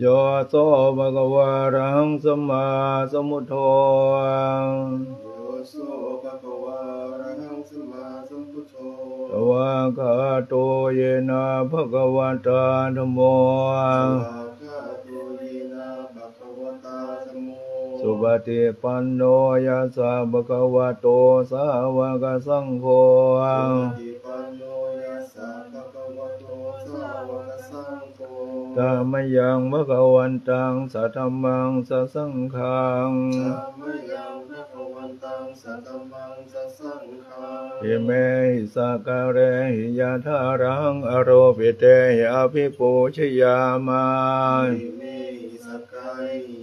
โยโสภะคะวะอะระหังสัมมาสัมพุทโธโยโสภะคะวะอะระหังสัมมาสัมพุทโธสวากขาโตเยนะภะคะวะตาธัมโมสวากขาโตเยนะภะคะวะตาธัมโมสุปฏิปันโนยัสสะภะคะวะโตสาวกสังโฆปฏิปันโนยัสสะภะคะวะโตสาวกสังโฆ ธรรมยังภะคะวันตังสัทธัมมังสัสสังฆังธัมมยังภะคะวันตังสัตตมังสัสสังฆังอิเมหิสกการเรหิยะทารังอโรปิเตหิอภิปูชยามาอิเมหิสกายย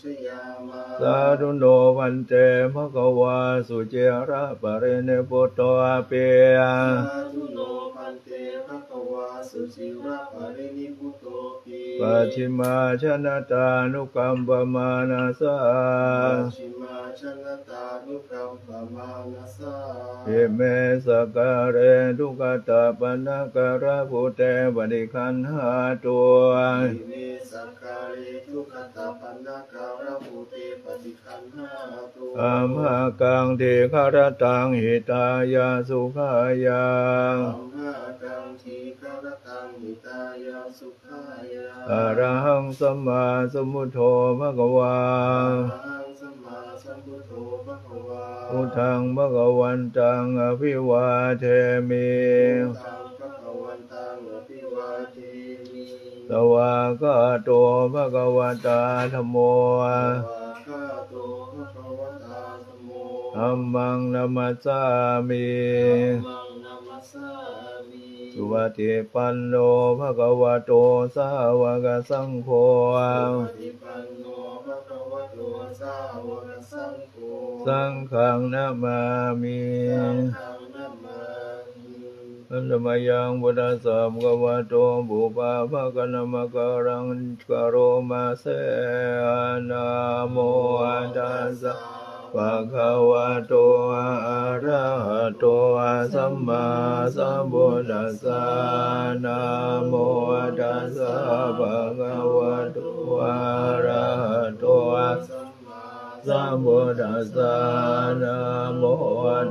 ชยามาสาธุโนวันเตภะคะวาสุเจระปะเรเนปุตโตอาเปยสาธุโนพันเตภะคะวาสุจิระปะรินิพุตโตปิปัจฉิมาชนะตานุกัมปมานาสาปัจฉิมาชนะตานุกัมปมานัสสาอิเมสกการเรทุกตาปนะการะพุเตปฏิคันหาตัวอิเมสักการิทุกขตาปันนาการะภูเตปฏิคันหาตุอามากังเทคารตังหิตายาสุขายาธัมมากังทีกรตังหิตายาสุขายาอะระหังสัมมาสัมพุทโธภะคะวาอะหังสัมมาสัมพุทโธภะคะวาพุทธังภะคะวันตังอภิวาเทมิตังภะคะวันตังอภิวาเทมิ สวากขาโตภะคะวตาธัมโมวาคาโตภะคะวะตาธัมโมธัมมังนัมมัสสามิมังนามัสสามิสุปฏิปันโนภะคะวะโตสาวกสังโฆปฏิปันโนภะคะวะโตสาวกสังโฆสังฆังนามามิ อันธมยังบุตตสสะภะคะวะโตบุปาภะคะนามะการังกะโรมาเสนะโมอันตัสสะภะคะวะโตอะระหะโตสัมมาสัมพุทธัสสะนะโมตัสสะภะคะวะโตอะ สัมพุทธัสสะนะโม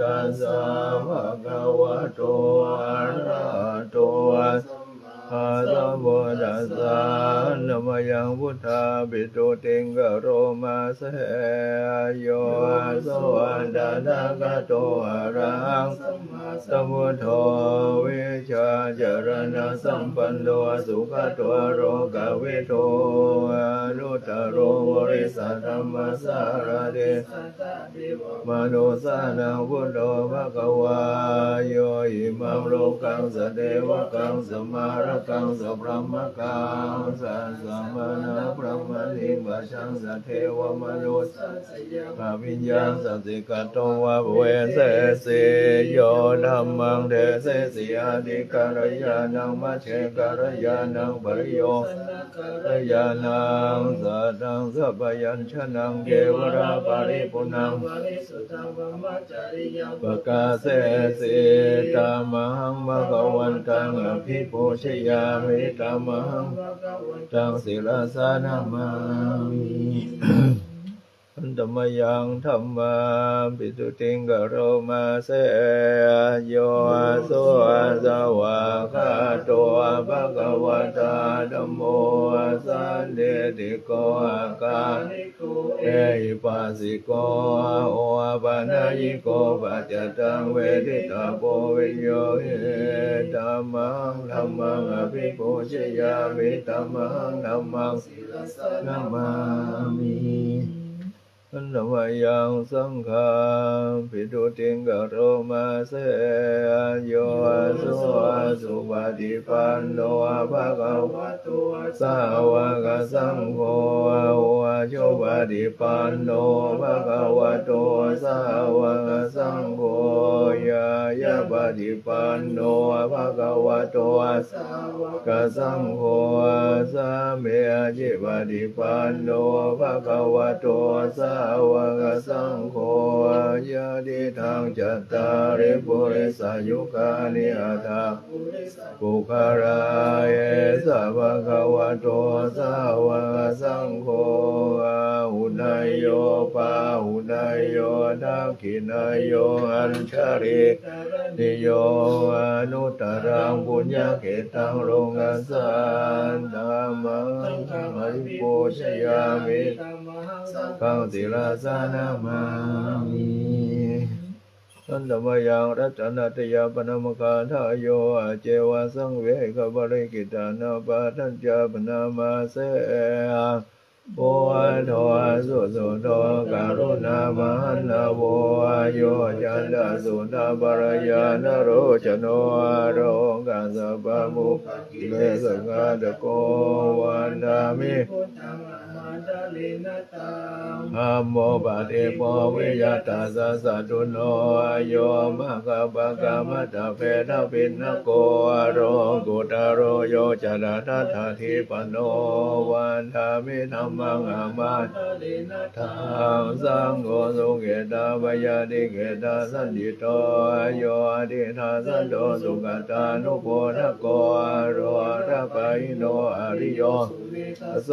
ตัสสะภะคะวะโตอะระหะโตสัมมาอาสัมพุทธัสสะนะมยังพุทธาปิตุติงกะโรมาเสโยโสอันดานาคโตอะระหังสัมมา สัมพุทโธวิชาจรณะสัมปันโนสุขโตโรกาวิโตอนุตโรบริสัทธรรมสารเดมโนสานังพุทโธภะคะวาโยอิมังโลกังสเทวกังสมารกังสพรหมกังสัสสมณะพระมณิวชังสเทวมนุสสัสยังภาวิญญาณสัสสิกโตวะเวเสสิโยธัมมังเทเสสิอาติการยานังมัชเชการยานังปริโยการยานังสัตตังสัพยัญชนะเกวราปริปุนังปกาเสสิตามหังมะกวันตังอภิปูชยามิตามหังภะคะวันตังศิลาสานามามิอันตมยังธรรมาปิตุติงกโรมาเส โยโสสวะคาโตภะคะวะตาธโมสันเดติโกอาคาเอหิปัสสิโกโอาปานายิโกปัจจตังเวทิตาโพวิโยเอตัมมังธัมมังอภิปูชยามิตัมมังธัมมังศิลสานานามามิ อันวายังสังฆังปิตุติงกโรมาเสโยสุสุปฏิปันโนภะคะวะวัตุสาวกสังโฆวะโชปฏิปันโนภะคะวะโตสาวกสังโฆยายาปฏิปันโนภะคะวะโตสาวกกสังโฆสา จิปฏิปันโนภะคะวะโตสาวกสังโฆยะติทางจัตตาริปุริสายุคานิอัตาปุคาราเยสัพพะคะวะโตสาวกสังโฆอาุนายโยปาหุนายโยทักขินายโยอัญชริ ติโยอนุตรังปุญญาเกตังโลกัสสันธรรมังธรรมิปุชยามิสังขังติลาสานามามิสันตมยังรัตนตยาปนมกาทายโยอาเจวะสังเวกบริกิตานาปาทัญจาปนามาเส โพโทสุสุโตกรุณามหันโวโยจันดาสุนาบรยานโรจโนอโรกัสะปะมุกเลสกาตโกวันดามิ พุทธังอมาตาเลนะตังธัมโมปะเทโพวิยตาสัสสะตุโนโยมะกะปะกะมะตะเพทะปินนโกอโรกุตโรโยจะดาทัตถะทิปโนวันธามิธัมมังอามาตาเลนะทตัางงสังโฆสุเกตาปยาติเกตาสันติโตโยอดิทาสันโตสุกตานุโพทะโกอโรระปะอิโนอริโยสุเมตาโส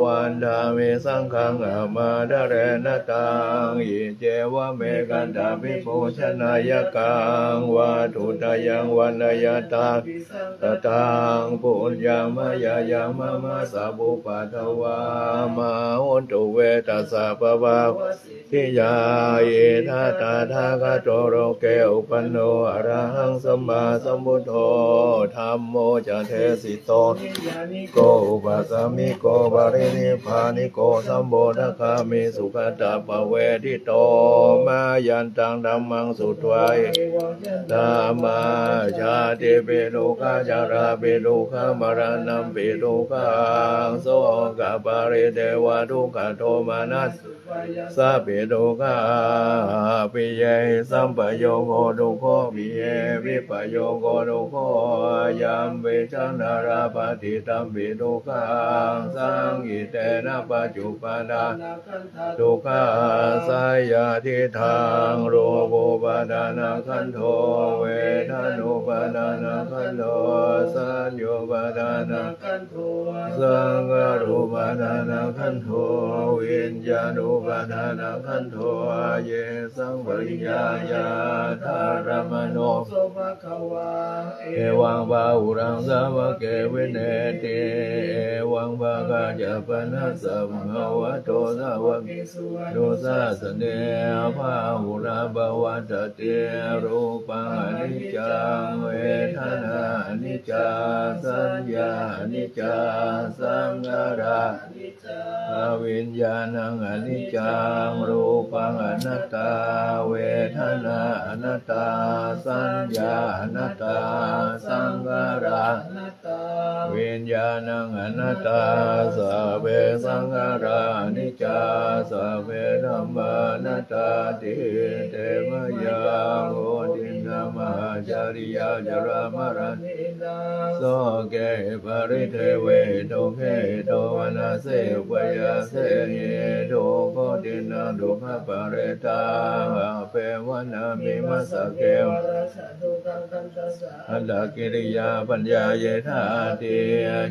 วันดามิสังฆังอามาดาเรนตังอิเจวะเมกันตาปิโพชนายกังวาทุตายังวันนายตังตตังปุญญามายายามะมะสาบุปัทวามาหุตุเวตัสสะปะวะวสิทิยาเยทาตาทาคาโตโรเกอุปันโนอะระหังสัมมาสัมพุทโธธัมโมจะเทสิโตโกอุปัสสมิโกบารินิพานิโกสัมโบทคามิสุขตาปเวทิโตมายันตังธรรมังสุตวัยธรรมาชาติเปโลกาจาราเปโลกามารนัมเปโลกาโสกปาริเทวทุกขโทมานัส สุปายาสะเปโลกาปิเยสัมปโยโกทุกขปิเยวิปโยโกทุกขยามเวชนาราปฏิตัมปิทุกขังสังกิเตนะปัจจุปนานาคันธาทุกาสายาทิทางโรโกปดานาคันโทเวทานุปดานาคันโทสัญโยปาดานาคันโทสังฆรูปาดานาคันโทวิญญาณูปาดานาคันโทเยสังปริยายาธารมโนโสภะคะวาเอวังบาหุรังสาวะเกวินเนติเอวังบากาจปนัสสะมะวะโตสาวะเกสุวรรณโดสะสเนภาหุราบวัตเตรูปังอนิจจังเวทนา นิจจาสัญญานิจจาสังขารานิจจาวิญญาณังอนิจจังรูปังอนัตตา เวทนาอนัตตา สัญญาอนัตตา สังขารอนัตตา วิญญาณังอนัตตาสัพเพสังขารานิจจาสัพเพธัมมานัตตาติเตมยังโอตินามาจาริยาจารามรณเนโสเกปริเทเวโตเกโตวนาเสปยาเสเยโตโกตินาดุขปะเรตาเปวนามิมัสะเกวอันตัสสะอันดากิริยาปัญญาเยธาติ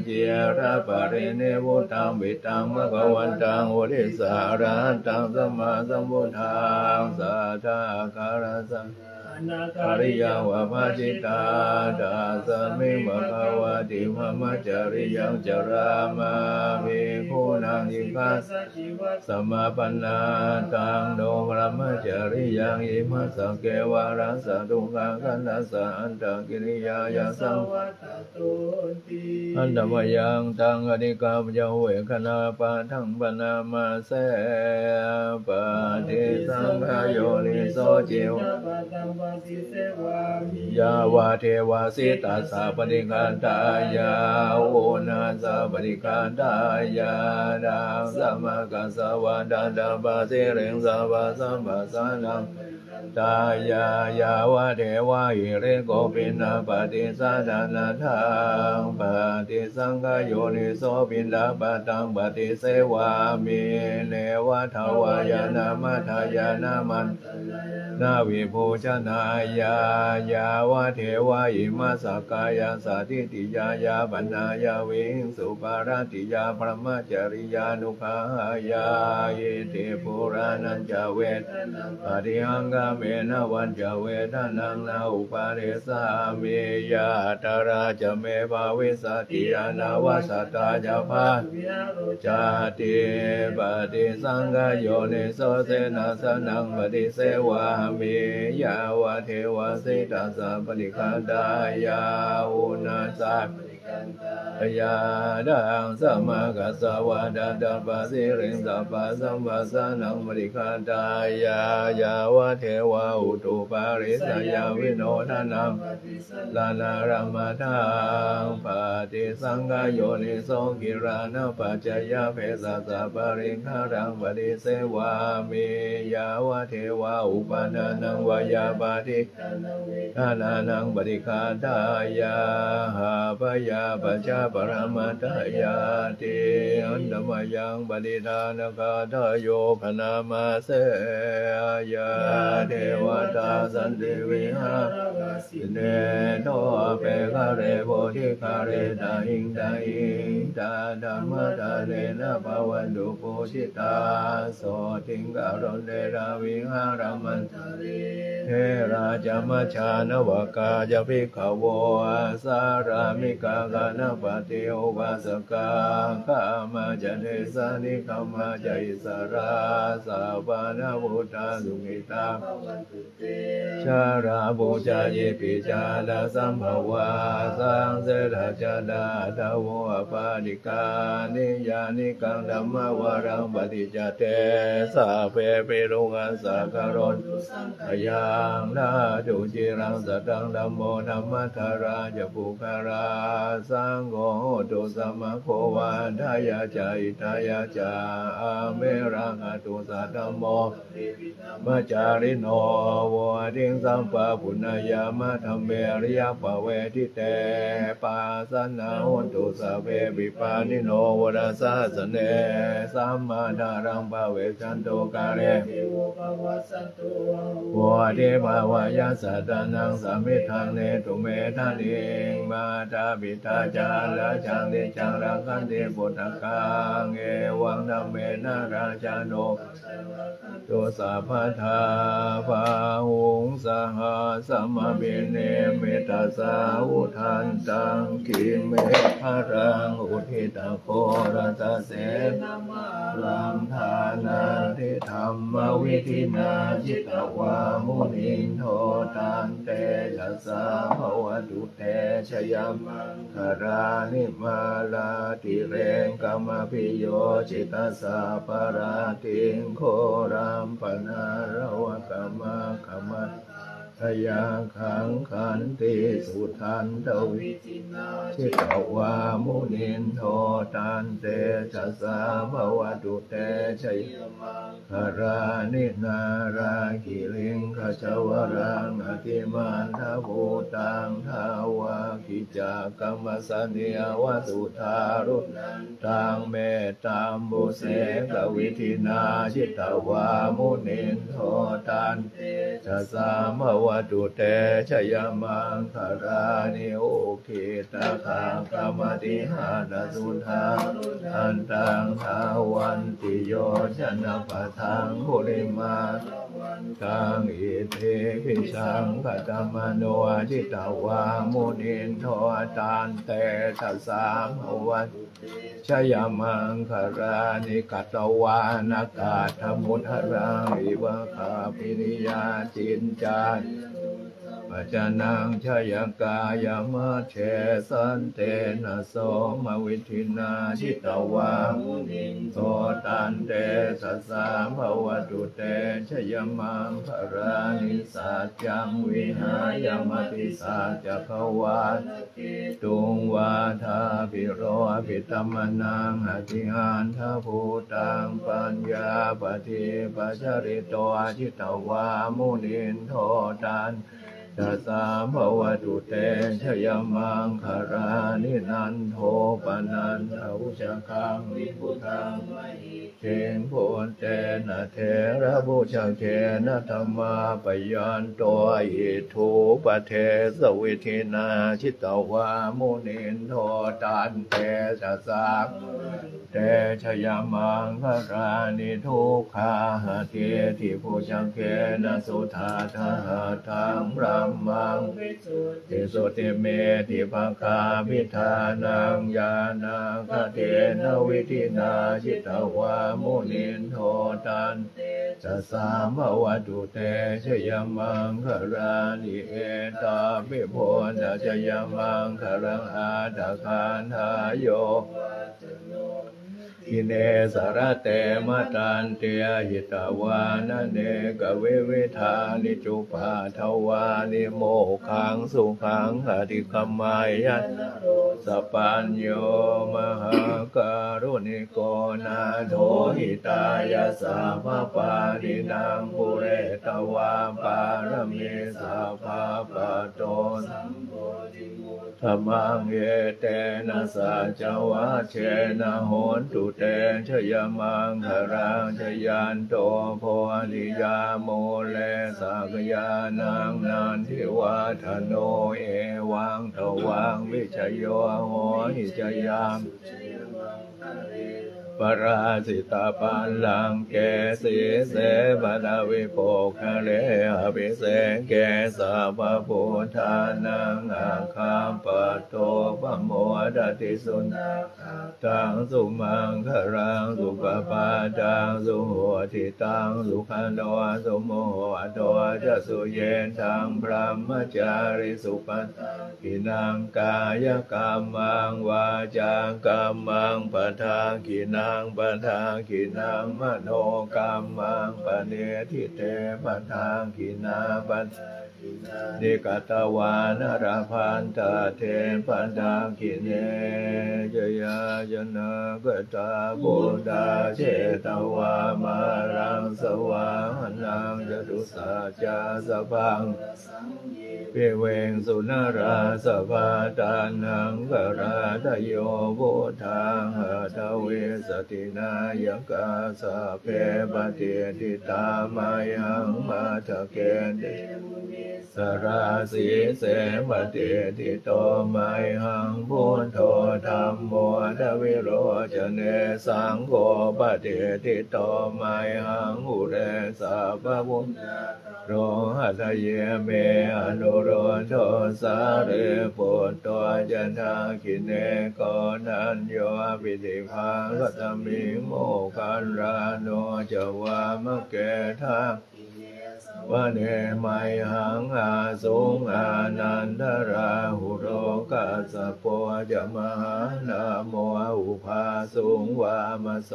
จียระปะเรเนวุตังวิตังมะกวันตังโอริสารันตังสัมมาสัมพุทธังสัทธาคารสัง อนาริยยาวะปะจิตาดาสมิมะภาวะติมะมะจาริยังจารามาภิกขุนังอิคัสสัมมาปันนาตังโนพระมจาริยังอิมัสสเกวารัสสะทุกังคันตัสสะอันตกิริยายาสังวัตตุอันตมยังตังอนิกามยเวคณาปาทังปนามาเสปฏิสังขายโยนิโสจิวยาวาเทวาสิตัสสะปฏิคันตายาโอนาสะปฏิคันตายาดังสัมมากัสสวะดันดาปะสิเริงสัพพะสัมปะสันนังตายายาวาเทวาหิเรโกปินาปฏิสัทานาทังปฏิสังขโยนิโสปินดาปตังปฏิเสวามิเนวะทวายานามัทายานามันนาวิภูชนายายาวะเทวาอิมาสกายาสาธิติยายาปัญญายาวิงสุปาราติยาพระมจริยานุภายาเยเตปุรานันจเวทปฏิหังกาเมนะวันจเวทนังนาอุปาเรสาเมยาตาราจเมภาวิสติยานาวาสตาจะพาวิหารโรจาติปฏิสังขโยนิโสเสนาสนังปฏิเสวามิยาวะเทวสิตาสะปฏิคดายาอุนาสัพ ยาดังสัมมากัสสวะดาดาปะสิริงสัพพะสัมปะสะนังปฏิคันดายายาวะเทวะอุตุปาริสยาวิโนทนังลานารามาทังปฏิสังกโยนิโสกิรานะปัจจยาเพสัสสะปริฆารังปฏิเสวามิยาวะเทวาอุปาทานังวายาปาติทานานังปฏิคาทายาหาปยาปัจจาปรมาทายาติอันตมยังปฏิทานกาทโยพนามาเสยาเทวตาสันติวิหาเนโตเปกะเรโพธิคาเรตาหิงตาหิงตาธรรมตาเรนะภวันตุปุชิตาโสติงกะรนเดราวิหารมันตเรเทราจามชานวกาจะพิขวสารามิกากานปฏิโอวาสกาข้ามาจะเนสานิขมาใจะอิสราสาปานาวุตาสุขิตาชาราบูชาเยปิจาลาสัมภวาสังเสราจาดาทาวอปาดิกานิยานิกังธัมมวารังปฏิจเตสาเพเปรุงันสักกรณอยังนาจุจิรังสตังธัมโมธรรมทาราจะปุคาราสังโฆตุสัมมาโควาทายาจาอิทายาจาอาเมรังอตุสัตตมโมมาจาริโนวะทิงสัมปะปุณยามะธรรมเมริยปะเวทิเตปัสสนาหุตุสเวปิปานิโนวรัสสะสเนสัมมาทารังภะเวชันโตกาเรวะเทภาวายาสัตตานังสัมมิทังเนตุเมทะเนงมาตาปิตาจาลาจังเดจังรังคันเตปุตตะกังเอวังนัมเมนาราชาโนตุสัพพทาภาหุงสหสัมมาเบเนเมตตาสาวุทันตังคิเมภารังอุทิตาโครัตเสนนามทานาทิธรรมวิธินาจิตวามุนินโทตันเต สสะภวตุเตชยมังคารานิมาลาติเรงกรรมพิโยจิตาสสะปาราติงโครัมปนารวกรรมขมัต ทยาขังขันติสุทันตวิวิจินาชิตวามุนินโทตันเตจัสสะภวตุเตชัยมังคารานินาราคิลิงขจวรังอติมันทภูตังทาวากิจากรรมสันเดียวสุทารุตังเมตตามบุเสกวิธินาชิตวามุนินโทตันเตจะสามววตุเตชยมังคารานิโอเคตาคากรรมติหานสุทาอันตังทาวันติโยชนะปะทังบุริมาตังอิเทพิสังกตมโนจิตาวามุนินโทตันเตทัสสามวันชยมังคารานิกัตวานากาธมุทรังอิวะคาปินิยาจินจา Thank you. ปัจจนังชยกายมัชเชสันเตนะโสมวิทินาชิตวามุนินโสตันเตสัสสาภวตุเตชยมังภรานิสัจจังวิหายมติสัจจภวาตุงวาทาภิโรภิตมนังอธิหันทภูตังปัญญาปฏิปัจจริโตชิตวามุนินโทตัน ตัสสะภะวะตุเตชยมังคารานินันโทปนันทอุชคังวิพุทังเชงโพนเตนะเทระบุชาเคนะธรรมาปยันโตอิทูปะเทสวิธินาชิตวามุนินโทตันเตสัสสะเตชยมังคารานิทุกขาหะเททิพุชาเคนะสุธาทาหาทังระมังติสุติเมติภาคาพิธานังยานาคเทนวิธินาชิตวามุนินโทตันจะสามวัตุเตชยมังคารานิเอตาปิโพนาชยมังคารังอาตาคานาโย อิเนสารเตมาตันเตียหิตาวานเนกเวเวทานิจุปาทวานิโมขังสุขังอธิคมายันสปัญโยมหาการุณิโกนาโถหิตายาสาภาปาดินังปุเรตวาปารมีสาภาปะโตสัมโพธิมุต ธรรมังเยเตนะสัจวะเชนะโหนตุเตชยมังคารังชยันโตโพธิยาโมเลสักยานังนันทิวาทโนเอวังทวังวิชโยโหหิจยามปราสิตาปันลังเกสีเสบดาวิโปคะเล ภิเสงเกสาปพุทธานังอาคามปะโตปโมดติสุนตังสุมังคารังสุปปาตังสุโหติตังสุขันโตสุโมโหโตจะสุเยนทังพระมจาริสุปัตกินังกายกรรมังวาจากรรมังปทากินังปทากินังมโนกรรมังปเนทิเตปทากินนาปันเดกตวานราพันตาเทปันดากิเนจยายนะกตาบุดาเชตวามารังสวาหนังจตุสัจจาสพังเปเวงสุนาราสภาตานังกราตโยบุทังหะทเวสตินายกาสะเพปฏิทิตามายังมาทะเกเดสราสีเสมติทิโตไมหังพุทโธธรรมโมทวิโรจเนสังโฆปฏิทิโตไมหังอุเรสัพพุโรหัตเยเมอนุโรโทสาเรปุตโตจันาคิเนกนันโยปิติภาคตมิโมคันราโนจวามะเกทาวเนมัยหังอาสงอานันทราหุโรกัสสะโปจะมหานาโมอุภาสุงวามโส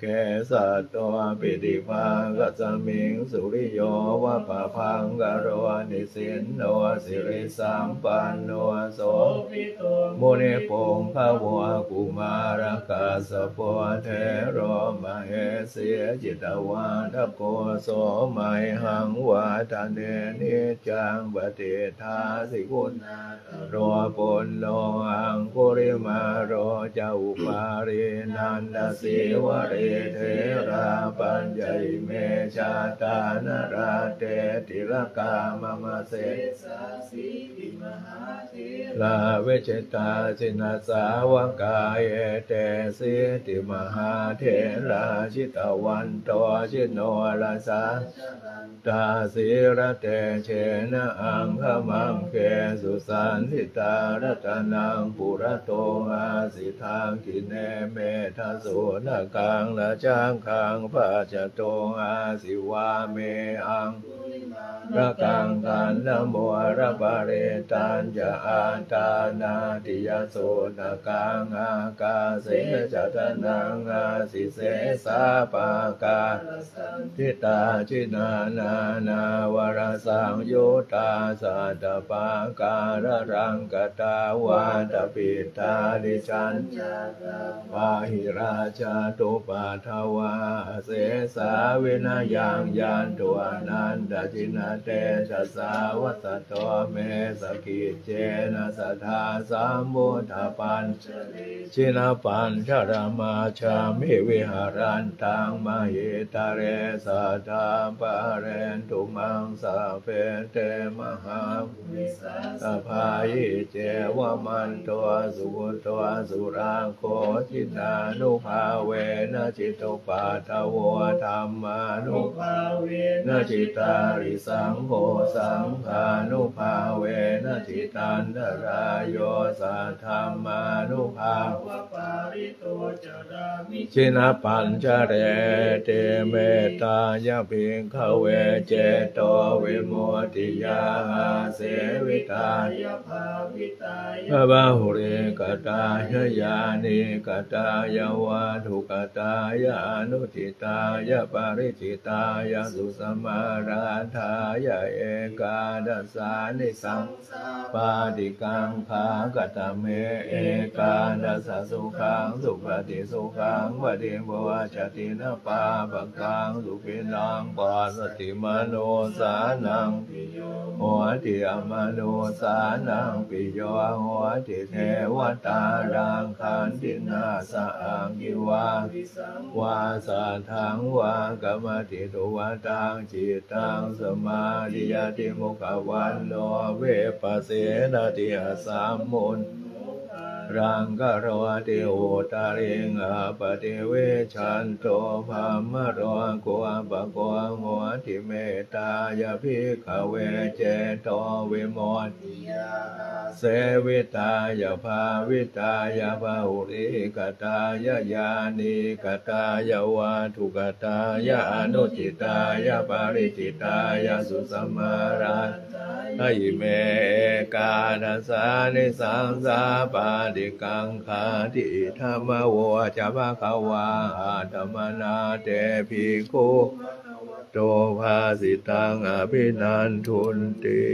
เกสัตตัวปิติภากัสมิงสุริโยวะปะพังกโรนิสินโนสิริสัมปันโนโสมุนิปงภาวะกุมารกัสสะโปเทโรมเหสีจิตวาทโกโสมัยหังวาทานเนนิจังปฏิทาสิกุณโรปุลโลอังคุริมาโรจาอุปารินันดสิวะเรเทราปัญญเมชาตานราเตติรกามมะเสลาเวชตาสินาสาวกายเตสิติมหาเทราชิตวันโตชิโนลาสาตาสีระเตเชนะอังขมังเคสุสันติตารัตนังปุระโตอาสิทางกินเนเมทาสุนากังละจังคังปัจจโตอาสิวาเมอังระกังกันนโมระปะเรตันจะอาตานาติยโสนากังอากาเสจัตนังอาสิเสสาปากาทิตาจินานานาวรสังโยตาสัตปาการรังกตาวาตปิตาดิจันปาหิราชาตปาทวาเสสาเวนายังยันตัวนันดจินาเตชะสาวัตโตเมสกิเจนะสัทธาสามมุทาปัญชินาปัญชรมาชามิวิหารันตังมหิตาเรสัทธาปะเรนตุมังสาเปเตมหาสภายิเจวมันตัวสุตัวสุรังโคจินานุภาเวนะจิตตุปาทวธรรมานุภาเวนะจิตาริสังโฆสังฆานุภาเวนะจิตันตรายโยสัทธรรมานุภาวะปาริโตจรามิชินปัญจเรเตเมตายะพิงขเวเจโตวิโมติยาเสวิตายะภาวิตายะบาหุเรกตายานิกตายะวาทุกตายะอนุทิตายะปริจิตายะสุสมาราธายะเอกาดัสานิสังปาติกังขากตเมเอกาดัสสุขังสุปฏิสุขังปฏิบวจตินะปาปะกังสุขินังปัสสติมโนสานังหัวติอมโนสานังปิโยหัวติเทวตารังคันตินาสังกิวาวาสาทังวากรรมติตุวาตังจิตตังสมาธิยติมุขวันโนเวปัสเสนติอาสามมุน รังกโรติโอตาริงอาปฏิเวชันโตภามโรโกปะโกโมติเมตายาภิขเวเจโตวิโมติยาเสวิตายาภาวิตายาภาหุริกตายาญาณิกตายาวาทุกตายาอนุจิตายาปาริจิตายาสุสมาราอิเมกาทัสานิสังสาปาติกังขาติธรรมโวจะมะคะวาอาตมนาเตภิกขุโตภาสิตังอภินันทุนติ